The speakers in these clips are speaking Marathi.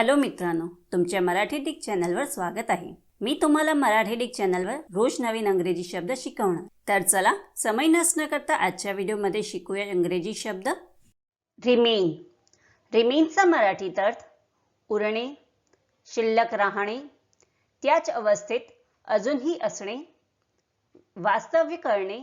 हॅलो मित्रांनो तुमच्या मराठी डिक चॅनलवर स्वागत आहे. मी तुम्हाला मराठी डिक चॅनलवर रोज नवीन अंग्रेजी शब्द शिकवणार. तर चला समय नसणं करता आजच्या व्हिडिओमध्ये शिकूया इंग्रजी शब्द. रिमेन. रिमेनचा मराठीत अर्थ उरणे शिल्लक राहणे त्याच अवस्थेत अजूनही असणे वास्तव्य करणे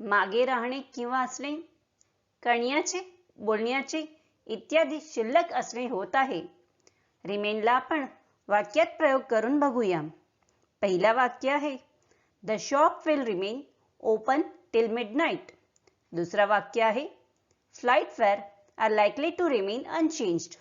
मागे राहणे किंवा असणे करण्याचे बोलण्याचे इत्यादी शिल्लक असणे होत आहे. रिमेनला आपण वाक्यात प्रयोग करून बघूया. पहिला वाक्य आहे the shop will remain open till midnight दुसरा वाक्य आहे flight fare are likely to remain unchanged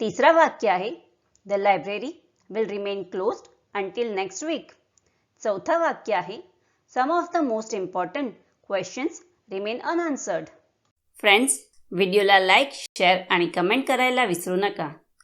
तिसरा वाक्य आहे the library will remain closed until next week चौथा वाक्य आहे some of the most important questions remain unanswered friends व्हिडिओला लाईक शेअर आणि कमेंट करायला विसरू नका.